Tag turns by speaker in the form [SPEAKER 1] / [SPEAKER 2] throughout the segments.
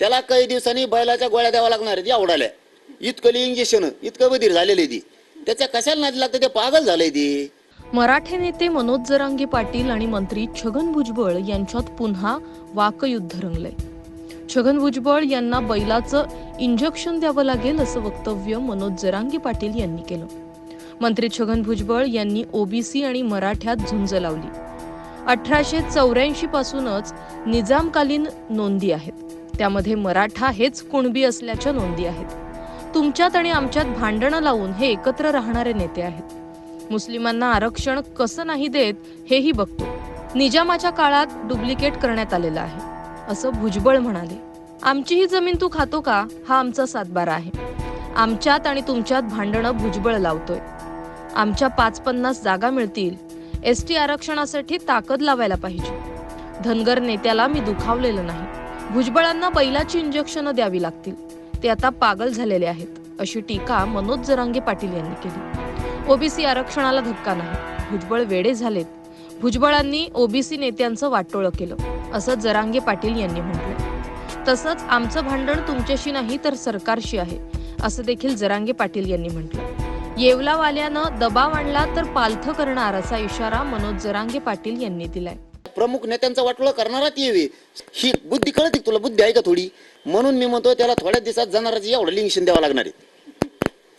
[SPEAKER 1] त्याला काही दिवसांनी बैलाच्या गोळ्या द्यावा लागणार आहेत आवडाल्या इतकं इंजेक्शन इतकं बधीर झालेलं आहे ती. त्याच्या कशाला नादी लागतं? ते पागल झालंय ती.
[SPEAKER 2] मराठे नेते मनोज जरांगे पाटील आणि मंत्री छगन भुजबळ यांच्यात पुन्हा वाकयुद्ध रंगलंय. छगन भुजबळ यांना बैलाचं इंजेक्शन द्यावं लागेल असं वक्तव्य मनोज जरांगे पाटील यांनी केलं. मंत्री छगन भुजबळ यांनी ओबीसी आणि मराठ्यात झुंज लावली. अठराशे चौऱ्याऐंशी पासूनच निजामकालीन नोंदी आहेत. त्यामध्ये मराठा हेच कुणबी असल्याच्या नोंदी आहेत. तुमच्यात आणि आमच्यात भांडणं लावून हे एकत्र राहणारे नेते आहेत. मुस्लिमांना आरक्षण कसं नाही देत हेही बघतो. निजामाच्या काळात डुप्लिकेट करण्यात आलेलं आहे. असं भुजबळ म्हणाले. आमची ही जमीन तू खातो का? हा आमचा सातबारा आहे. आमच्यात आणि तुमच्यात भांडणं भुजबळ लावतोय. आमच्या पाच पन्नास जागा मिळतील. एस टी आरक्षणासाठी ताकद लावायला पाहिजे. धनगर नेत्याला मी दुखावलेलं नाही. भुजबळांना बैलाची इंजेक्शनं द्यावी लागतील. ते आता पागल झालेले आहेत अशी टीका मनोज जरांगे पाटील यांनी केली. ओबीसी आरक्षणाला धक्का नाही भुजबळ वेडे झालेत. भुजबळांनी ओबीसी नेत्यांचं वाटोळं केलं असं जरांगे पाटील यांनी म्हटलं. तसंच आमचं भांडण तुमच्याशी नाही तर सरकारशी आहे असं देखील जरांगे पाटील यांनी म्हटलं. येवलावाल्यानं दबाव आणला तर पालथं करणार असा इशारा मनोज जरांगे पाटील यांनी दिलाय.
[SPEAKER 1] प्रमुख नेत्यांचा वाटोळं करणारा ती येवे ही बुद्धी कळते तुला? बुद्धी आहे का थोडी? म्हणून मी म्हणतो त्याला थोड्या दिवसात जाणाराची एवढं लिंगशन द्यावं लागणार आहे.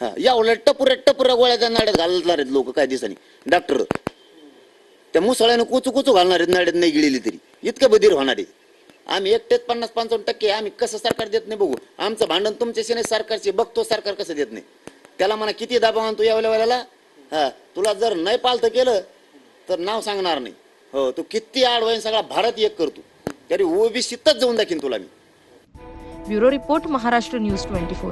[SPEAKER 1] हा एवढ्या टपुऱ्या टपुऱ्या गोळ्या त्या नाड्यात घालणार आहेत लोक काही दिवसांनी. डॉक्टर. त्या मुसळ्यानं कुचू कुचू घालणार आहेत नाड्यात नाही गेलेली तरी. इतकं बधीर होणार आहे. आम्ही एकटेच पन्नास पंचावन्न टक्के आम्ही कसं सरकार देत नाही बघू. आमचं भांडण तुमच्याशी नाही सरकारचे बघतो सरकार कसं देत नाही. त्याला म्हणा किती दाबा आणतो या वेळेला? हा तुला जर नाही पालतं केलं तर नाव सांगणार नाही. हो तू किती आडवाईन सगळा भारत एक करतो. तरी ओबीसीतच जाऊन दाखीन तुला मी.
[SPEAKER 2] Bureau report Maharashtra news twenty four.